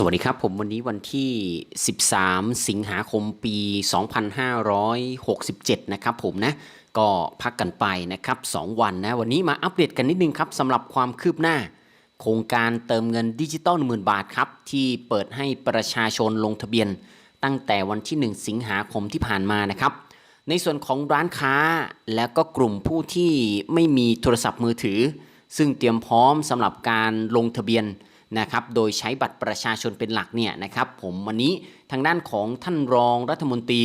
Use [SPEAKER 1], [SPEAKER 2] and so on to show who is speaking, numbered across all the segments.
[SPEAKER 1] สวัสดีครับผมวันนี้วันที่ 13 สิงหาคมปี 2567 นะครับผมนะก็พักกันไปนะครับ 2 วันนะวันนี้มาอัปเดตกันนิดนึงครับสำหรับความคืบหน้า โครงการเติมเงินดิจิตอล10,000บาทครับ ที่เปิดให้ประชาชนลงทะเบียน ตั้งแต่วันที่ 1 สิงหาคมที่ผ่านมานะครับ ในส่วนของร้านค้าและก็กลุ่มผู้ที่ไม่มีโทรศัพท์มือถือ ซึ่งเตรียมพร้อมสำหรับการลงทะเบียน นะครับโดยใช้บัตรประชาชนเป็นหลักเนี่ยนะครับผมวันนี้ทางด้านของท่านรองรัฐมนตรี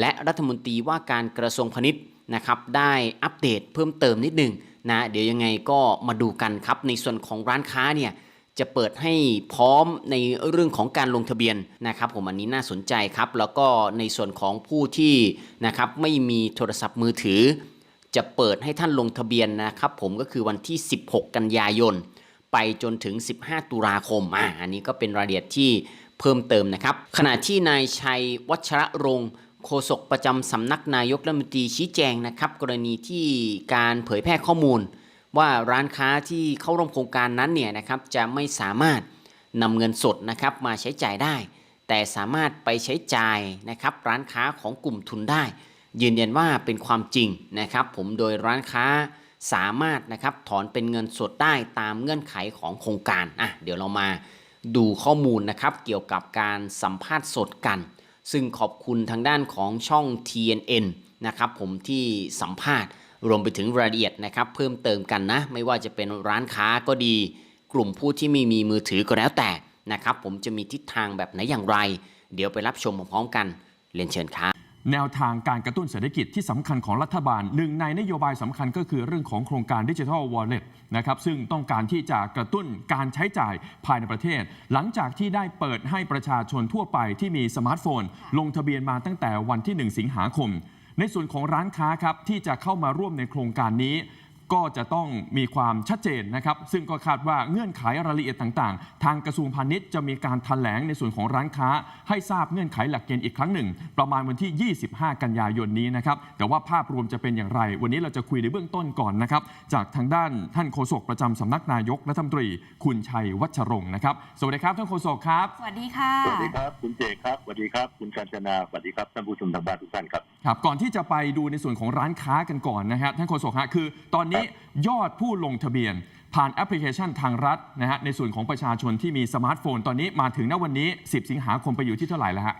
[SPEAKER 1] และรัฐมนตรีว่าการกระทรวงพาณิชย์นะครับได้อัปเดตเพิ่มเติมนิดหนึงนะเดี๋ยวยังไงก็มาดูกันครับในส่วนของร้านค้าเนี่ยจะเปิดให้พร้อมในเรื่องของการลงทะเบียนนะครับ ผมอันนี้น่าสนใจครับ แล้วก็ในส่วนของผู้ที่นะครับไม่มีโทรศัพท์มือถือ จะเปิดให้ท่านลงทะเบียนนะครับ ผมก็คือวันที่ 16 กันยายน ไปจนถึง 15 ตุลาคมอ่าอันนี้ก็เป็นรายละเอียดที่เพิ่มเติมนะครับ ขณะที่นายชัยวัชระรงโฆษกประจำสำนักนายกรัฐมนตรีชี้แจงนะครับ กรณีที่การเผยแพร่ข้อมูล ว่าร้านค้าที่เข้าร่วมโครงการนั้นเนี่ยนะครับจะไม่สามารถนำเงินสดนะครับมาใช้จ่ายได้ แต่สามารถไปใช้จ่ายนะครับร้านค้าของกลุ่มทุนได้ ยืนยันว่าเป็นความจริงนะครับ ผมโดยร้านค้า สามารถนะครับถอนเป็นเงินสดได้ตามเงื่อนไขของโครงการอะเดี๋ยวเรามาดูข้อมูลนะครับเกี่ยวกับการสัมภาษณ์สดกัน ซึ่งขอบคุณทางด้านของช่อง TNN นะครับผมที่สัมภาษณ์รวมไปถึงรายละเอียดนะครับเพิ่มเติมกันนะ ไม่ว่าจะเป็นร้านค้าก็ดี กลุ่มผู้ที่ไม่มีมือถือก็แล้วแต่นะครับผมจะมีทิศทางแบบไหนอย่างไร เดี๋ยวไปรับชมพร้อมๆกันเรียนเชิญครับ
[SPEAKER 2] แนวทางการกระตุ้นเศรษฐกิจที่สำคัญของรัฐบาลหนึ่งในนโยบายสำคัญก็คือเรื่องของโครงการดิจิทัลวอลเล็ตนะครับซึ่งต้องการที่จะกระตุ้นการใช้จ่ายภายในประเทศ หลังจากที่ได้เปิดให้ประชาชนทั่วไปที่มีสมาร์ทโฟน ลงทะเบียนมาตั้งแต่วันที่ 1 สิงหาคม ในส่วนของร้านค้าครับที่จะเข้ามาร่วมในโครงการนี้ ก็จะต้องมีความชัดเจนนะครับ ซึ่งก็คาดว่าเงื่อนไขรายละเอียดต่างๆ ทางกระทรวงพาณิชย์จะมีการถแถลงในส่วนของร้านค้า ให้ทราบเงื่อนไขหลักเกณฑ์อีกครั้งหนึ่ง ประมาณวันที่ 25 กันยายนนี้นะครับ แต่ว่าภาพรวมจะเป็นอย่างไร วันนี้เราจะคุยในเบื้องต้นก่อนนะครับ จากทางด้านท่านโฆษกประจำสำนักนายกรัฐมนตรี คุณชัยวัชรงค์นะครับ สวัสดีครับท่านโฆษกครับ
[SPEAKER 3] สวัสดีค่ะ
[SPEAKER 4] สวัสดีครับ คุณเจครับ สวัสดีครับ คุณกัญจนา สวัสดีครับท่านผู้ชมทางบ้านทุกท่านครับ
[SPEAKER 2] ครับก่อนที่จะไปดูในส่วนของร้านค้ากันก่อนนะฮะท่านโฆษกฮะคือ ตอนนี้ยอดผู้ลงทะเบียน ผ่านแอปพลิเคชันทางรัฐนะฮะในส่วนของประชาชนที่มีสมาร์ทโฟน ตอนนี้มาถึงณวันนี้ 10 สิงหาคมไปอยู่ที่เท่าไหร่แล้วฮะ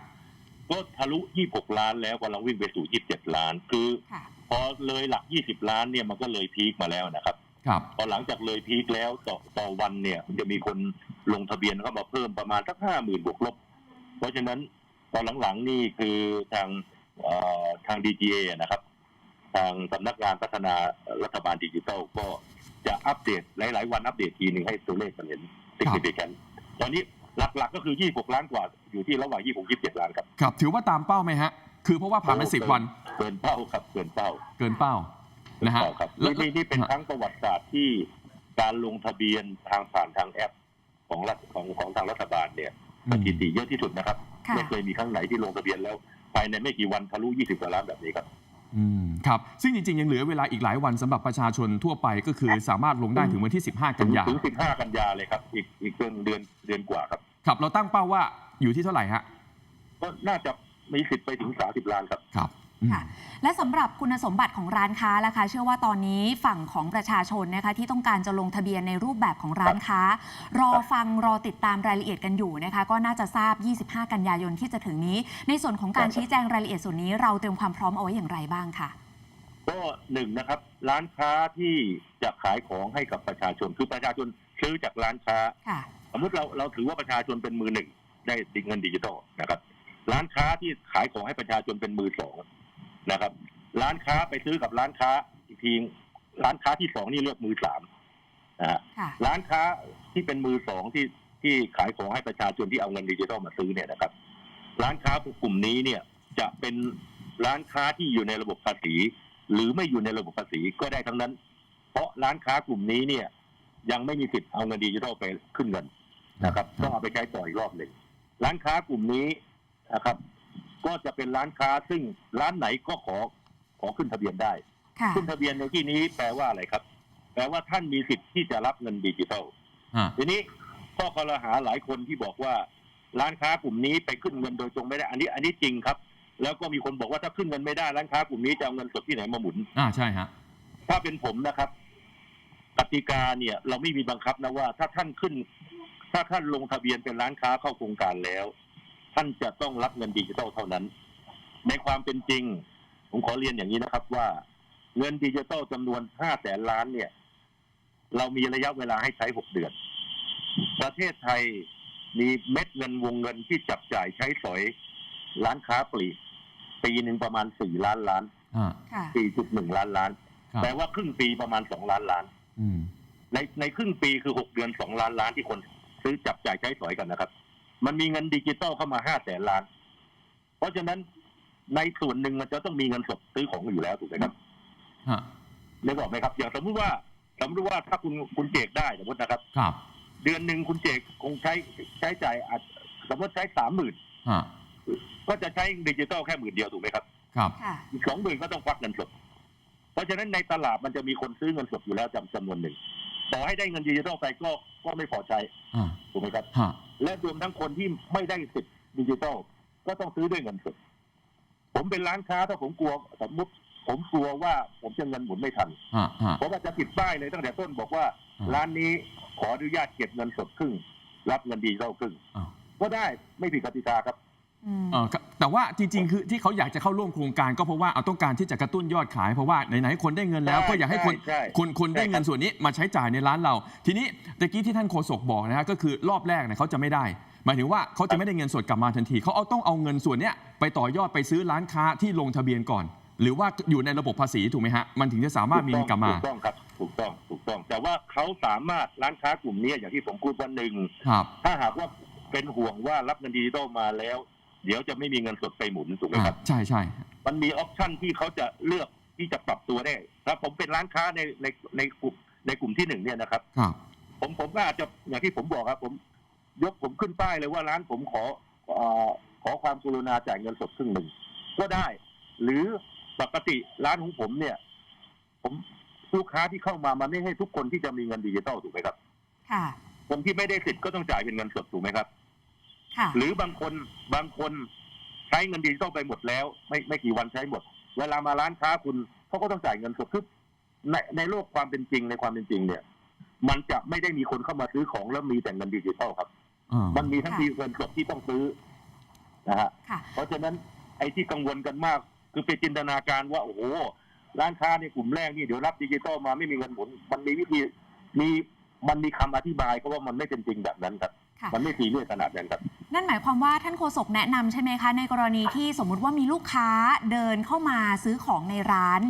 [SPEAKER 4] ก็ทะลุ 26 ล้านแล้วกำลังวิ่งไปสู่ 27 ล้าน คือ
[SPEAKER 3] ค่ะ
[SPEAKER 4] พอเลยหลัก 20 ล้านเนี่ยมันก็เลยพีคมาแล้วนะครับ
[SPEAKER 2] ครับ
[SPEAKER 4] พอหลังจากเลยพีคแล้วต่อต่อวันเนี่ยมันจะมีคนลงทะเบียนเข้ามาเพิ่มประมาณสักห้าหมื่นบวกลบ เพราะฉะนั้นตอนหลังๆนี่คือทางเอ่อทาง DGA นะครับ ทางสำนักงานพัฒนารัฐบาลดิจิทัลก็จะอัปเดตหลาย ๆ วันอัปเดตทีหนึ่งให้ตัวเลขมันเห็น significant ตอนนี้หลัก ๆ ก็คือ 26 ล้านกว่า อยู่ที่ระหว่าง 26 27 ล้านครับ
[SPEAKER 2] ครับ ถือว่าตามเป้าไหมฮะ คือเพราะว่าผ่านมา10วัน
[SPEAKER 4] เกินเป้าครับ เกินเป้า
[SPEAKER 2] เกินเป้า นะฮะ
[SPEAKER 4] เกิเป้าครับ
[SPEAKER 2] แล้ว
[SPEAKER 4] นี่นี่เป็นครั้งประวัติศาสตร์ที่การลงทะเบียนทางผ่านทางแอปของรัฐของของทางรัฐบาลเนี่ยสถิติเยอะที่สุดนะครับ
[SPEAKER 3] ค่ะ
[SPEAKER 4] ไม่เคยมีครั้งไหนที่ลงทะเบียนแล้ว ภายในไม่กี่วันทะลุ 20กว่าล้านแบบนี้ครับ
[SPEAKER 2] อืมครับ ซึ่งจริง ๆ ยังเหลือเวลาอีกหลายวันสำหรับประชาชนทั่วไปก็คือสามารถลงได้ถึงวันที่ 15 กันยา
[SPEAKER 4] ถึง 15 กันยาเลยครับ อีกอีกเดือนเดือนเดือนกว่าครับ
[SPEAKER 2] ครับ เราตั้งเป้าว่าอยู่ที่เท่าไหร่ฮะ
[SPEAKER 4] ก็น่าจะมีสิทธิ์ไปถึง 30 ล้านครับ
[SPEAKER 2] ครับอืม
[SPEAKER 3] ค่ะและสำหรับคุณสมบัติของร้านค้าล่ะคะเชื่อว่าตอนนี้ฝั่งของประชาชนนะคะที่ต้องการจะลงทะเบียนในรูปแบบของร้านค้า รอฟังรอติดตามรายละเอียดกันอยู่นะคะ ก็น่าจะทราบ 25 กันยายนที่จะถึงนี้ ในส่วนของการชี้แจงรายละเอียดส่วนนี้ เราเตรียมความพร้อมเอาไว้อย่างไรบ้างค่ะ
[SPEAKER 4] ก็หนึ่งนะครับ ร้านค้าที่จะขายของให้กับประชาชนคือประชาชนซื้อจากร้านค้า
[SPEAKER 3] ค่ะ
[SPEAKER 4] สมมติเราเราถือว่าประชาชนเป็นมือหนึ่งได้เงินดิจิทัลนะครับ ร้านค้าที่ขายของให้ประชาชนเป็นมือสอง นะครับ ร้านค้าไปซื้อกับร้านค้าอีกทีร้านค้าที่สองนี่เลือกมือสามนะฮะ
[SPEAKER 3] ค่ะ
[SPEAKER 4] ร้านค้าที่เป็นมือสองที่ที่ขายของให้ประชาชนที่เอาเงินดิจิทัลมาซื้อเนี่ยนะครับ ร้านค้ากลุ่มนี้เนี่ยจะเป็นร้านค้าที่อยู่ในระบบภาษี หรือไม่อยู่ในระบบภาษีก็ได้ทั้งนั้น เพราะร้านค้ากลุ่มนี้เนี่ย ยังไม่มีสิทธิ์เอาเงินดิจิทัลไปขึ้นเงินนะครับต้องเอาไปใช้ต่ออีกรอบหนึ่งร้านค้ากลุ่มนี้นะครับ ก็จะเป็นร้านค้าซึ่งร้านไหนก็ขอขอขึ้นทะเบียนได้
[SPEAKER 3] ค่ะ
[SPEAKER 4] ขึ้นทะเบียนในที่นี้แปลว่าอะไรครับ แปลว่าท่านมีสิทธิ์ที่จะรับเงินดิจิทัล
[SPEAKER 2] อ่า
[SPEAKER 4] ทีนี้ข้อคอรหาหลายคนที่บอกว่า ร้านค้ากลุ่มนี้ไปขึ้นเงินโดยตรงไม่ได้ อันนี้อันนี้จริงครับ แล้วก็มีคนบอกว่าถ้าขึ้นเงินไม่ได้ร้านค้ากลุ่มนี้จะเอาเงินสดที่ไหนมาหมุน
[SPEAKER 2] อ่าใช่ฮะ
[SPEAKER 4] ถ้าเป็นผมนะครับกติกาเนี่ยเราไม่มีบังคับนะว่า ถ้าท่านขึ้น ถ้าท่านลงทะเบียนเป็นร้านค้าเข้าโครงการแล้ว ท่านจะต้องรับเงินดิจิทัลเท่านั้น ในความเป็นจริง ผมขอเรียนอย่างนี้นะครับว่าเงินดิจิทัลจำนวนห้าแสนล้านเนี่ย เรามีระยะเวลาให้ใช้หกเดือน ประเทศไทยมีเม็ดเงินวงเงินที่จับจ่ายใช้สอยร้านค้าปลีกปีหนึ่งประมาณสี่ล้านล้าน
[SPEAKER 2] อ่า
[SPEAKER 3] ค่ะ
[SPEAKER 4] สี่จุดหนึ่งล้านล้าน
[SPEAKER 2] ครับ
[SPEAKER 4] แปลว่าครึ่งปีประมาณสองล้านล้าน
[SPEAKER 2] อืม
[SPEAKER 4] ในในครึ่งปีคือหกเดือนสองล้านล้านที่คนซื้อจับจ่ายใช้สอยกันนะครับ มันมีเงินดิจิตอลเข้ามาห้าแสนล้าน เพราะฉะนั้นในส่วนหนึ่งมันจะต้องมีเงินสดซื้อของอยู่แล้วถูกไหมครับ
[SPEAKER 2] ฮะ
[SPEAKER 4] นึกออกไหมครับ อย่างสมมติว่าสมมติว่าถ้าคุณคุณเจกได้สมมตินะครับ
[SPEAKER 2] ครับ
[SPEAKER 4] เดือนหนึ่งคุณเจกคงใช้ใช้จ่ายอาจสมมติใช้สามหมื่น
[SPEAKER 2] ฮะ
[SPEAKER 4] ก็จะใช้ดิจิตอลแค่หมื่นเดียวถูกไหมครับ
[SPEAKER 2] ครับ
[SPEAKER 3] ค่ะ
[SPEAKER 4] อีกสองหมื่นก็ต้องควักเงินสด เพราะฉะนั้นในตลาดมันจะมีคนซื้อเงินสดอยู่แล้วจำจำนวนหนึ่ง ต่อให้ได้เงินดิจิทัลไปก็ก็ไม่พอใจ
[SPEAKER 2] อ่า
[SPEAKER 4] ถูกไหมครับ
[SPEAKER 2] ฮะ
[SPEAKER 4] และรวมทั้งคนที่ไม่ได้สิทธิ์ดิจิทัลก็ต้องซื้อด้วยเงินสดผมเป็นร้านค้าถ้าผมกลัวสมมติผมกลัวว่าผมจะเงินหมุนไม่ทัน
[SPEAKER 2] ฮะฮะ
[SPEAKER 4] เพราะว่าจะติดป้ายเลยตั้งแต่ต้นบอกว่า
[SPEAKER 2] อ่า
[SPEAKER 4] ร้านนี้ขออนุญาตเก็บเงินสดครึ่ง รับเงินดิจิทัลครึ่ง
[SPEAKER 2] อ้าว
[SPEAKER 4] ก็ได้ไม่ผิดกติกาครับ
[SPEAKER 3] อืม
[SPEAKER 2] เออครับแต่ว่าจริง ๆ คือที่เขาอยากจะเข้าร่วมโครงการก็เพราะว่าเอาต้องการที่จะกระตุ้นยอดขาย เพราะว่าไหนๆคนได้เงินแล้ว
[SPEAKER 4] ใช่
[SPEAKER 2] ก็อยากให้คน
[SPEAKER 4] ใช่
[SPEAKER 2] คนคนได้
[SPEAKER 4] ใช่ครับ
[SPEAKER 2] เงินส่วนนี้มาใช้จ่ายในร้านเรา ทีนี้ตะกี้ที่ท่านโฆษกบอกนะฮะก็คือรอบแรกเนี่ยเขาจะไม่ได้ หมายถึงว่าเขาจะไม่ได้เงินสดกลับมาทันทีเขาเอาต้องเอาเงินส่วนเนี้ยไปต่อยอดไปซื้อร้านค้าที่ลงทะเบียนก่อน หรือว่าอยู่ในระบบภาษีถูกไหมฮะมันถึงจะสามารถมีเงินกลับมา
[SPEAKER 4] ถูกต้องครับถูกต้องถูกต้อง แต่ว่าเขาสามารถร้านค้ากลุ่มนี้อย่างที่ผมพูดว่าหนึ่ง
[SPEAKER 2] ครับ
[SPEAKER 4] ถ้าหากว่าเป็นห่วงว่ารับเงินดิจิทัลมาแล้ว เดี๋ยวจะไม่มีเงินสดไปหมุนถูกไหม
[SPEAKER 2] อ่า
[SPEAKER 4] ครับ
[SPEAKER 2] ใช่ใช่
[SPEAKER 4] มันมีออปชันที่เขาจะเลือกที่จะปรับตัวได้ถ้าผมเป็นร้านค้าในในในกลุ่มในกลุ่มที่หนึ่งเนี่ยนะครับ
[SPEAKER 2] ครับ
[SPEAKER 4] ผมผมก็อาจจะอย่างที่ผมบอกครับ ผมยกผมขึ้นป้ายเลยว่าร้านผมขอเอ่อขอความกรุณาจ่ายเงินสดครึ่งหนึ่งก็ได้ หรือปกติร้านของผมเนี่ย ผมลูกค้าที่เข้ามามันไม่ให้ทุกคนที่จะมีเงินดิจิตอลถูกไหมครับ
[SPEAKER 3] ค่ะ
[SPEAKER 4] คนที่ไม่ได้สิทธิ์ก็ต้องจ่ายเป็นเงินสดถูกไหมครับ
[SPEAKER 3] ค่ะ
[SPEAKER 4] หรือบางคนบางคนใช้เงินดิจิตอลไปหมดแล้ว ไม่ไม่กี่วันใช้หมด เวลามาร้านค้าคุณเขาก็ต้องจ่ายเงินสดคือในในโลกความเป็นจริงในความเป็นจริงเนี่ย มันจะไม่ได้มีคนเข้ามาซื้อของแล้วมีแต่เงินดิจิตอลครับ
[SPEAKER 2] อ่า
[SPEAKER 4] มันมีทั้ง
[SPEAKER 3] ค่ะ
[SPEAKER 4] ที่เงินสดที่ต้องซื้อนะฮะ
[SPEAKER 3] ค่ะ
[SPEAKER 4] เพราะฉะนั้นไอ้ที่กังวลกันมาก คือไปจินตนาการว่าโอ้โหร้านค้าในกลุ่มแรกนี่เดี๋ยวรับดิจิตอลมาไม่มีเงินหมุน มันมีวิธีมีมันมีคำอธิบายก็ว่ามันไม่เป็นจริงแบบนั้นครับ
[SPEAKER 3] ค่ะ
[SPEAKER 4] มันไม่ซีเรียสขนาดนั้นครับ
[SPEAKER 3] นั่นหมายความว่าท่านโฆษกแนะนำใช่ไหมคะ ในกรณีที่สมมุติว่ามีลูกค้าเดินเข้ามาซื้อของในร้าน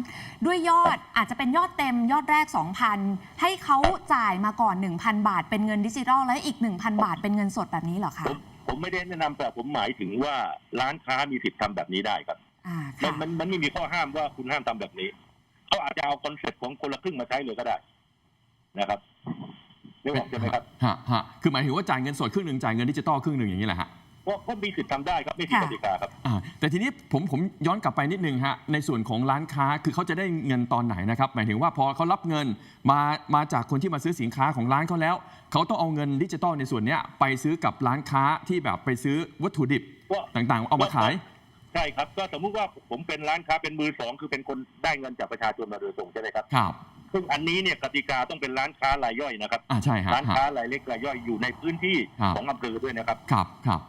[SPEAKER 3] ด้วยยอดอาจจะเป็นยอดเต็มยอดแรก 2,000 ให้เขาจ่ายมาก่อน 1,000 บาท เป็นเงินดิจิทัลและอีก 1,000 บาทเป็นเงินสดแบบนี้เหรอคะ
[SPEAKER 4] ผมผมไม่ได้แนะนำแต่ผมหมายถึงว่าร้านค้ามีสิทธิ์ทำแบบนี้ได้ครับ
[SPEAKER 3] อ่า
[SPEAKER 4] มั
[SPEAKER 3] ค่ะ
[SPEAKER 4] นมันมันไม่มีข้อห้ามว่าคุณห้ามทำแบบนี้ เขาอาจจะเอาคอนเซ็ปต์ของคนละครึ่งมาใช้เลยก็ได้นะครับ นึกออกใช่ไหมครับ
[SPEAKER 2] ฮะฮะคือหมายถึงว่าจ่ายเงินสดครึ่งหนึ่งจ่ายเงินดิจิตอลครึ่งหนึ่งอย่างนี้แหละฮะ
[SPEAKER 4] ก็ก็มีสิทธิ์ทำได้ครับไม่ผิดกติกาครับ
[SPEAKER 2] อ่าแต่ทีนี้ผมผมย้อนกลับไปนิดนึงฮะในส่วนของร้านค้าคือเขาจะได้เงินตอนไหนนะครับหมายถึงว่าพอเขารับเงินมามาจากคนที่มาซื้อสินค้าของร้านเขาแล้ว เขาต้องเอาเงินดิจิตอลในส่วนเนี้ยไปซื้อกับร้านค้าที่แบบไปซื้อวัตถุดิบ
[SPEAKER 4] ก็
[SPEAKER 2] ต่างๆ เอามาขาย
[SPEAKER 4] ใช่ครับก็สมมุติว่าผมเป็นร้านค้าเป็นมือสองคือเป็นคนได้เงินจากประชาชนมาโดยตรงใช่ไหมครับ
[SPEAKER 2] ครับ
[SPEAKER 4] ซึ่งอันนี้เนี่ยกติกาต้องเป็นร้านค้ารายย่อยนะครับ
[SPEAKER 2] อ่าใช่ฮะ
[SPEAKER 4] ร้าน
[SPEAKER 2] ฮะ
[SPEAKER 4] ค้ารายเล็กรายย่อยอยู่ในพื้นที่
[SPEAKER 2] ครับ
[SPEAKER 4] ของอำเภอด้วยนะครับ
[SPEAKER 2] ครับครับ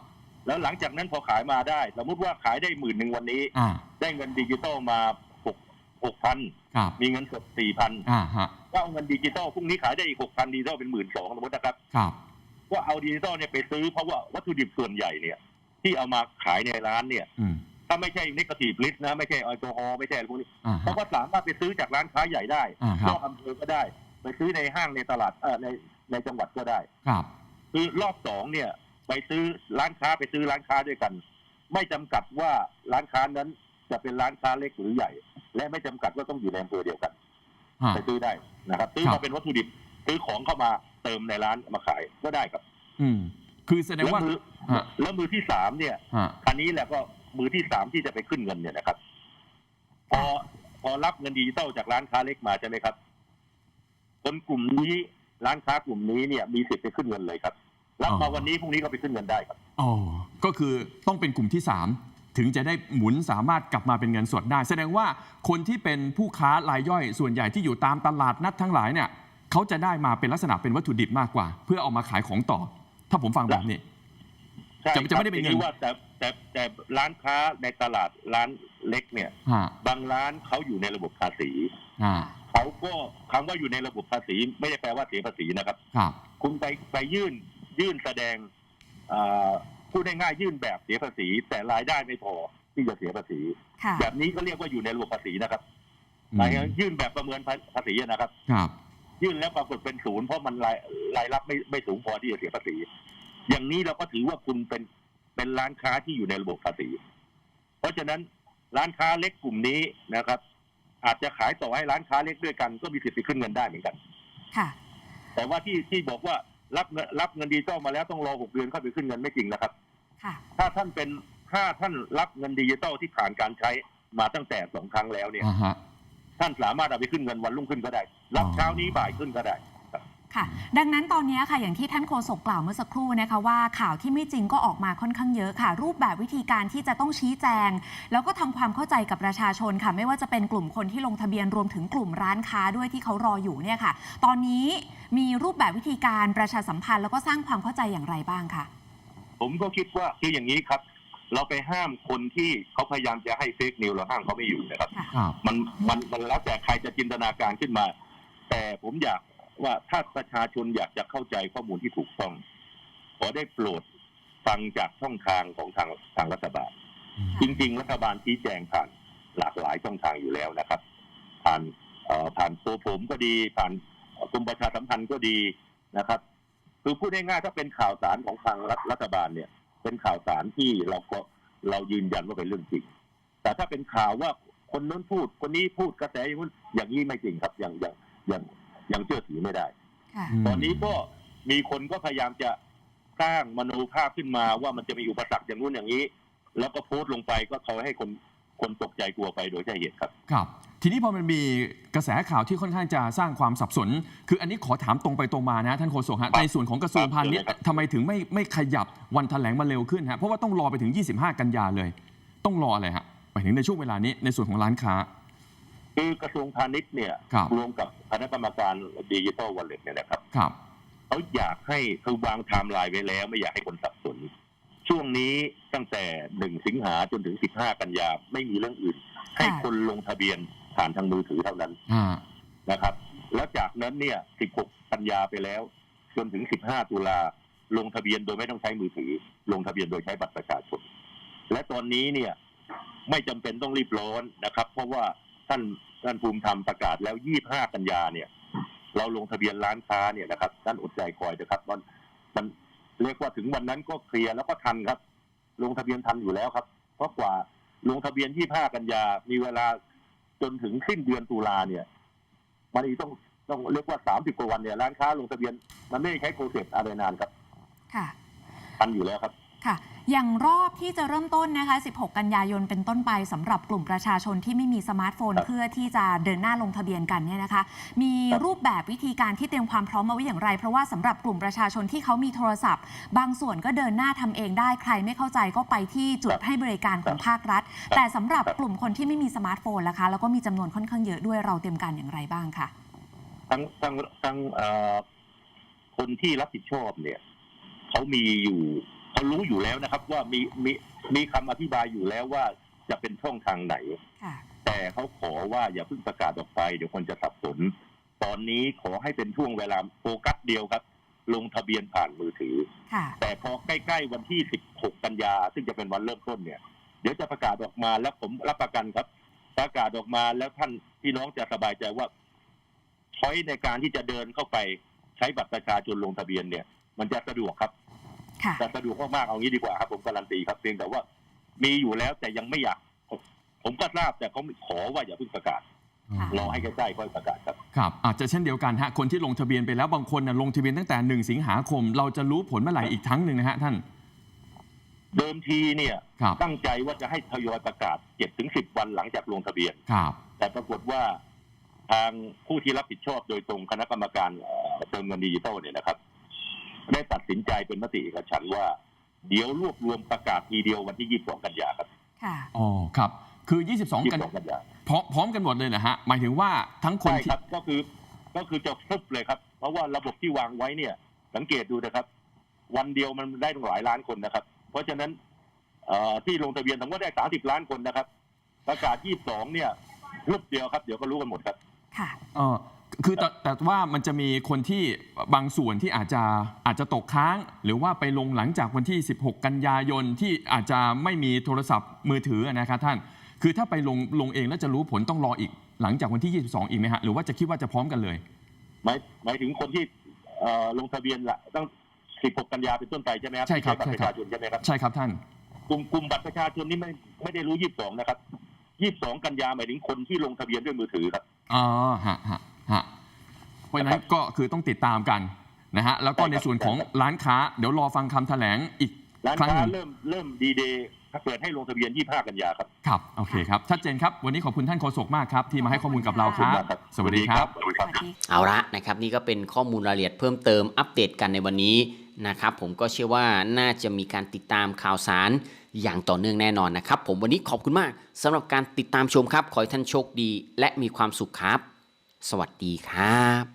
[SPEAKER 4] แล้วหลังจากนั้นพอขายมาได้ สมมติว่าขายได้หมื่นหนึ่งวันนี้
[SPEAKER 2] อ่า
[SPEAKER 4] ได้เงินดิจิตอลมาหกหกพัน
[SPEAKER 2] ครับ
[SPEAKER 4] มีเงินสดสี่พัน
[SPEAKER 2] อ่าฮะ
[SPEAKER 4] ก็เอาเงินดิจิตอลพรุ่งนี้ขายได้อีกหกพันดิจิตอลเป็นหมื่นสองสมมตินะครับ
[SPEAKER 2] ครับ
[SPEAKER 4] ก็เอาดิจิตอลเนี่ยไปซื้อเพราะว่าวัตถุดิบส่วนใหญ่เนี่ย ที่เอามาขายในร้านเนี่ย
[SPEAKER 2] อืม
[SPEAKER 4] ถ้าไม่ใช่นิกทีฟลิสนะ ไม่ใช่แอลกอฮอล์ไม่ใช่อะไรพวกนี้
[SPEAKER 2] อ่า
[SPEAKER 4] เขา
[SPEAKER 2] ฮะ
[SPEAKER 4] ก็สามารถไปซื้อจากร้านค้าใหญ่ได้
[SPEAKER 2] อ่าครับ
[SPEAKER 4] นอกอำเภอก็ได้ ไปซื้อในห้างในตลาดเออในในจังหวัดก็ได้
[SPEAKER 2] ครับ
[SPEAKER 4] คือรอบสองเนี่ย ไปซื้อร้านค้าไปซื้อร้านค้าด้วยกัน ไม่จำกัดว่าร้านค้านั้นจะเป็นร้านค้าเล็กหรือใหญ่ และไม่จำกัดว่าต้องอยู่ในอำเภอเดียวกัน
[SPEAKER 2] ฮะ
[SPEAKER 4] ไปซื้อได้นะครับซื้อ
[SPEAKER 2] ครั
[SPEAKER 4] มา
[SPEAKER 2] บ
[SPEAKER 4] เป็นวัตถุดิบซื้อของเข้ามาเติมในร้านมาขายก็ได้ครับ
[SPEAKER 2] อืม คือแสดง
[SPEAKER 4] แล้ว
[SPEAKER 2] ว่า
[SPEAKER 4] มือ
[SPEAKER 2] ฮะ
[SPEAKER 4] แล้วมือที่สามเนี่ย
[SPEAKER 2] ฮะ
[SPEAKER 4] คันนี้แหละก็ มือที่สามที่จะไปขึ้นเงินเนี่ยนะครับ พอพอรับเงินดิจิตอลจากร้านค้าเล็กมาใช่ไหมครับ คนกลุ่มนี้ร้านค้ากลุ่มนี้เนี่ย มีสิทธิ์ไปขึ้นเงินเลยครับรับ
[SPEAKER 2] อ๋
[SPEAKER 4] มา
[SPEAKER 2] อ
[SPEAKER 4] วันนี้พรุ่งนี้ก็ไปขึ้นเงินได้ครับ
[SPEAKER 2] อ๋อก็คือต้องเป็นกลุ่มที่3ถึงจะได้หมุนสามารถกลับมาเป็นเงินสดได้ แสดงว่าคนที่เป็นผู้ค้ารายย่อยส่วนใหญ่ที่อยู่ตามตลาดนัดทั้งหลายเนี่ยเขาจะได้มาเป็นลักษณะเป็นวัตถุดิบมากกว่า เพื่อเอามาขายของต่อ ถ้าผมฟังแบบนี้
[SPEAKER 4] ใช่
[SPEAKER 2] จะจะไม่ได้เป็นเงิน
[SPEAKER 4] ทีว่าแต่ แต่แต่ร้านค้าในตลาดร้านเล็กเนี่ย
[SPEAKER 2] ฮะ
[SPEAKER 4] บางร้านเขาอยู่ในระบบภาษี
[SPEAKER 2] อ่า
[SPEAKER 4] เขาก็คำว่าอยู่ในระบบภาษี ไม่ได้แปลว่าเสียภาษีนะครับ
[SPEAKER 2] ครับ
[SPEAKER 4] คุณไปไปยื่นยื่นแสดงอ่าพูดง่ายๆยื่นแบบเสียภาษี แต่รายได้ไม่พอที่จะเสียภาษี
[SPEAKER 3] ค่ะ
[SPEAKER 4] แบบนี้ก็เรียกว่าอยู่ในระบบภาษีนะครับ
[SPEAKER 2] อื
[SPEAKER 4] ห
[SPEAKER 2] ม
[SPEAKER 4] มายถึงยื่นแบบประเมินภาษีนะครับ
[SPEAKER 2] ครับ
[SPEAKER 4] ยื่นแล้วปรากฏเป็นศูนย์เพราะมันรายรายรับไม่ไม่สูงพอที่จะเสียภาษี อย่างนี้เราก็ถือว่าคุณเป็น เป็นร้านค้าที่อยู่ในระบบภาษี เพราะฉะนั้นร้านค้าเล็กกลุ่มนี้นะครับ อาจจะขายต่อให้ร้านค้าเล็กด้วยกัน ก็มีสิทธิ์ไปขึ้นเงินได้เหมือนกัน
[SPEAKER 3] ค่ะ
[SPEAKER 4] แต่ว่าที่ที่บอกว่ารับเงินรับเงินดิจิตอลมาแล้วต้องรอหกเดือนเข้าไปขึ้นเงินไม่จริงนะครับ
[SPEAKER 3] ค่ะ
[SPEAKER 4] ถ้าท่านเป็นถ้าท่านรับเงินดิจิตอลที่ผ่านการใช้มาตั้งแต่สองครั้งแล้วเนี่ย
[SPEAKER 2] อ่าฮะ
[SPEAKER 4] ท่านสามารถเอาไปขึ้นเงินวันรุ่งขึ้นก็ได้ รับ
[SPEAKER 2] อ๋อ
[SPEAKER 4] เช้านี้บ่ายขึ้นก็ได้
[SPEAKER 3] ค่ะ ดังนั้นตอนนี้ค่ะอย่างที่ท่านโฆษกกล่าวเมื่อสักครู่นะคะว่าข่าวที่ไม่จริงก็ออกมาค่อนข้างเยอะค่ะ รูปแบบวิธีการที่จะต้องชี้แจง แล้วก็ทำความเข้าใจกับประชาชนค่ะ ไม่ว่าจะเป็นกลุ่มคนที่ลงทะเบียนรวมถึงกลุ่มร้านค้าด้วยที่เขารออยู่เนี่ยค่ะ ตอนนี้มีรูปแบบวิธีการประชาสัมพันธ์แล้วก็สร้างความเข้าใจอย่างไรบ้างคะ
[SPEAKER 4] ผมก็คิดว่าคืออย่างนี้ครับ เราไปห้ามคนที่เขาพยายามจะให้เฟกนิวเราห้ามเขาไม่อยู่นะครับ
[SPEAKER 2] ครับ
[SPEAKER 4] มันมันมันแล้วแต่ใครจะจินตนาการขึ้นมา แต่ผมอยาก ว่าถ้าประชาชนอยากจะเข้าใจข้อมูลที่ถูกต้อง ขอได้โปรดฟังจากช่องทางของทางทางรัฐบาล จริง ๆ รัฐบาลชี้แจงผ่านหลากหลายช่องทางอยู่แล้วนะครับ ผ่านเอ่อผ่านตัวผมก็ดี ผ่านกรมประชาสัมพันธ์ก็ดีนะครับ คือพูดง่ายๆถ้าเป็นข่าวสารของทางรัฐรัฐบาลเนี่ย เป็นข่าวสารที่เราก็เรายืนยันว่าเป็นเรื่องจริง แต่ถ้าเป็นข่าวว่าคนนู้นพูดคนนี้พูดกระแสอย่างนู้นอย่างนี้ไม่จริงครับอย่างอย่างอย่างอ ย่างเชื่อถือไม่ได้
[SPEAKER 3] ค่ะ
[SPEAKER 4] ตอนนี้ก็มีคนก็พยายามจะสร้างมโนภาพขึ้นมาว่ามันจะมีอุปสรรคอย่างนู้นอย่างนี้ แล้วก็โพสต์ลงไปก็ทำให้คนคนตกใจกลัวไปโดยใช่เหตุครับ
[SPEAKER 2] ครับ ทีนี้พอมันมีกระแสข่าวที่ค่อนข้างจะสร้างความสับสน คืออันนี้ขอถามตรงไปตรงมานะ ท่านโฆษกฮะ
[SPEAKER 4] ครับ
[SPEAKER 2] ในส่วนของกระทรวงพาณิชย์
[SPEAKER 4] ครับ
[SPEAKER 2] ทำไมถึงไม่ไม่ขยับวันแถลงมาเร็วขึ้นฮะเพราะว่าต้องรอไปถึง 25 กันยาเลย ต้องรออะไรฮะไปถึงในช่วงเวลานี้ในส่วนของร้านค้า
[SPEAKER 4] คือกระทรวงพาณิชย์เนี่ย
[SPEAKER 2] ครับ
[SPEAKER 4] รวมกับคณะกรรมการดิจิทัลวอลเล็ตเนี่ยนะครับ
[SPEAKER 2] ครับ
[SPEAKER 4] เขาอยากให้คือวางไทม์ไลน์ไว้แล้ว ไม่อยากให้คนสับสน ช่วงนี้ตั้งแต่หนึ่งสิงหาจนถึงสิบห้ากันยาไม่มีเรื่องอื่น ให้คนลงทะเบียนผ่านทางมือถือเท่านั้น
[SPEAKER 2] อ่า
[SPEAKER 4] นะครับ แล้วจากนั้นเนี่ยสิบหกกันยาไปแล้ว จนถึงสิบห้าตุลาลงทะเบียนโดยไม่ต้องใช้มือถือ ลงทะเบียนโดยใช้บัตรประชาชน และตอนนี้เนี่ยไม่จำเป็นต้องรีบร้อนนะครับ เพราะว่า ท่านท่านภูมิธรรมประกาศแล้วยี่ห้ากันยาเนี่ย เราลงทะเบียนร้านค้าเนี่ยนะครับท่านอดใจคอยนะครับมันมันเรียกว่าถึงวันนั้นก็เคลียร์แล้วก็ทันครับ ลงทะเบียนทันอยู่แล้วครับ เพราะกว่าลงทะเบียนยี่ห้ากันยา มีเวลาจนถึงสิ้นเดือนตุลาเนี่ย มันอีกต้องต้องเรียกว่าสามสิบกว่าวันเนี่ยร้านค้าลงทะเบียน มันไม่ได้ใช้โปรเซสอะไรนานครับ
[SPEAKER 3] ค่ะ
[SPEAKER 4] ทันอยู่แล้วครับ
[SPEAKER 3] ค่ะ อย่างรอบที่จะเริ่มต้นนะคะ 16 กันยายนเป็นต้นไปสำหรับกลุ่มประชาชนที่ไม่มีสมาร์ทโฟน
[SPEAKER 4] ครับ
[SPEAKER 3] เพื่อที่จะเดินหน้าลงทะเบียนกันเนี่ยนะคะ มี
[SPEAKER 4] ครับ
[SPEAKER 3] รูปแบบวิธีการที่เตรียมความพร้อมมาไว้อย่างไร เพราะว่าสำหรับกลุ่มประชาชนที่เขามีโทรศัพท์ บางส่วนก็เดินหน้าทำเองได้ใครไม่เข้าใจก็ไปที่จุดให้บริการของภาครัฐ แต่สำหรับกลุ่มคนที่ไม่มีสมาร์ทโฟนล่ะคะแล้วก็มีจำนวนค่อนข้างเยอะด้วยเราเตรียมการอย่างไรบ้างคะ
[SPEAKER 4] ทั้งทั้งทั้งเอ่อคนที่รับผิดชอบเนี่ยเขามีอยู่เขา รู้อยู่แล้วนะครับ ว่ามีมีมีคำอธิบายอยู่แล้วว่าจะเป็นช่องทางไหน
[SPEAKER 3] ค่ะ
[SPEAKER 4] แต่เขาขอว่าอย่าเพิ่งประกาศออกไป เดี๋ยวคนจะสับสน ตอนนี้ขอให้เป็นช่วงเวลาโฟกัสเดียวครับ ลงทะเบียนผ่านมือถือ
[SPEAKER 3] ค่ะ
[SPEAKER 4] แต่พอใกล้ ๆ วันที่ 16 กันยา ซึ่งจะเป็นวันเริ่มต้นเนี่ย เดี๋ยวจะประกาศออกมาแล้วผมรับประกันครับ ประกาศออกมาแล้วท่านพี่น้องจะสบายใจว่าช้อยในการที่จะเดินเข้าไปใช้บัตรประชาชนลงทะเบียนเนี่ย มันจะสะดวกครับ
[SPEAKER 3] ค่ะ
[SPEAKER 4] จะสะดวกมากๆเอางี้ดีกว่าครับผมการันตีครับเพียงแต่ว่า มีอยู่แล้วแต่ยังไม่อยาก ผมผมก็ทราบแต่เขาขอว่าอย่าเพิ่งประกาศ
[SPEAKER 3] ค่ะ
[SPEAKER 4] รอให้ใกล้ๆค่อยประกาศครับ
[SPEAKER 2] ครับอาจจะเช่นเดียวกันฮะคนที่ลงทะเบียนไปแล้วบางคนนะลงทะเบียนตั้งแต่1สิงหาคม เราจะรู้ผลเมื่อไหร่อีกครั้งหนึ่งนะฮะท่าน
[SPEAKER 4] เดิมทีเนี่ย
[SPEAKER 2] ครับ
[SPEAKER 4] ตั้งใจว่าจะให้ทยอยประกาศเจ็ดถึงสิบวันหลังจากลงทะเบียน
[SPEAKER 2] ครับ
[SPEAKER 4] แต่ปรากฏว่าทางผู้ที่รับผิดชอบโดยตรงคณะกรรมการเอ่อเติมเงินดิจิตอลเนี่ยนะครับ ได้ตัดสินใจเป็นมติเอกฉันท์ว่า เดี๋ยวรวบรวมประกาศทีเดียววันที่ 22 กันยาครับ
[SPEAKER 3] ค่ะ
[SPEAKER 2] อ๋อครับ คือ 22 กัน
[SPEAKER 4] 22กันยา
[SPEAKER 2] พร้อมพร้อมกันหมดเลยนะฮะหมายถึงว่าทั้งคน
[SPEAKER 4] ใช่
[SPEAKER 2] ที่
[SPEAKER 4] ครับก็คือก็คือจะครบเลยครับ เพราะว่าระบบที่วางไว้เนี่ย สังเกตดูนะครับ วันเดียวมันได้ตั้งหลายล้านคนนะครับ เพราะฉะนั้นเอ่อที่ลงทะเบียนทั้งหมดได้ 30 ล้านคนนะครับ ประกาศ 22 เนี่ยรูปเดียวครับเดี๋ยวก็รู้กันหมดครับ
[SPEAKER 3] ค่ะ
[SPEAKER 2] เออ คือแต่แต่ว่ามันจะมีคนที่บางส่วนที่อาจจะอาจจะตกค้าง หรือว่าไปลงหลังจากวันที่ 16 กันยายนที่อาจจะไม่มีโทรศัพท์มือถือนะครับท่าน คือถ้าไปลงลงเองแล้วจะรู้ผลต้องรออีกหลังจากวันที่ 22 อีกไหมฮะหรือว่าจะคิดว่าจะพร้อมกันเลย
[SPEAKER 4] หมายหมายถึงคนที่เอ่อลงทะเบียนละตั้ง 16 กันยาเป็นต้นไปใช่ไหมครับ
[SPEAKER 2] ใช่ครับ
[SPEAKER 4] ที่บัตร
[SPEAKER 2] ใช่
[SPEAKER 4] ป
[SPEAKER 2] ครับ
[SPEAKER 4] ระชาชนใช่ไหมครับ
[SPEAKER 2] ใช่ครับท่าน
[SPEAKER 4] กลุ่มกลุ่มบัตรประชาชนนี่ไม่ไม่ได้รู้ 22 นะครับ 22 กันยาหมายถึงคนที่ลงทะเบียนด้วยมือถือครับ
[SPEAKER 2] อ๋อฮะฮะ ฮะเพราะฉะนั้นก็คือต้องติดตามกันนะฮะแล้วก็
[SPEAKER 4] ใช่ครับ
[SPEAKER 2] ในส่วนของร้านค้าเดี๋ยวรอฟังคำแถลงอีก
[SPEAKER 4] ร้าน
[SPEAKER 2] ครั้ง
[SPEAKER 4] ค้า
[SPEAKER 2] หนึ่ง
[SPEAKER 4] เริ่มเริ่มดีเดย์เปิดให้ลงทะเบียน 25 กันยาครับ
[SPEAKER 2] ครับโอเคครับชัดเจนครับ วันนี้ขอบคุณท่านโฆษกมากครับ ที่มาให้ข้อมูลกับเราครับ
[SPEAKER 4] ขอบคุณมากครับ
[SPEAKER 2] สวัสดีครับ
[SPEAKER 4] สวัสดี
[SPEAKER 3] ส
[SPEAKER 4] ครับ
[SPEAKER 3] วัสดี
[SPEAKER 1] เอาละนะครับนี่ก็เป็นข้อมูลรายละเอียดเพิ่มเติมอัปเดตกันในวันนี้นะครับผมก็เชื่อว่าน่าจะมีการติดตามข่าวสารอย่างต่อเนื่องแน่นอนนะครับ ผมวันนี้ขอบคุณมากสำหรับการติดตามชมครับ ขอให้ท่านโชคดี และมีความสุขครับ สวัสดีครับ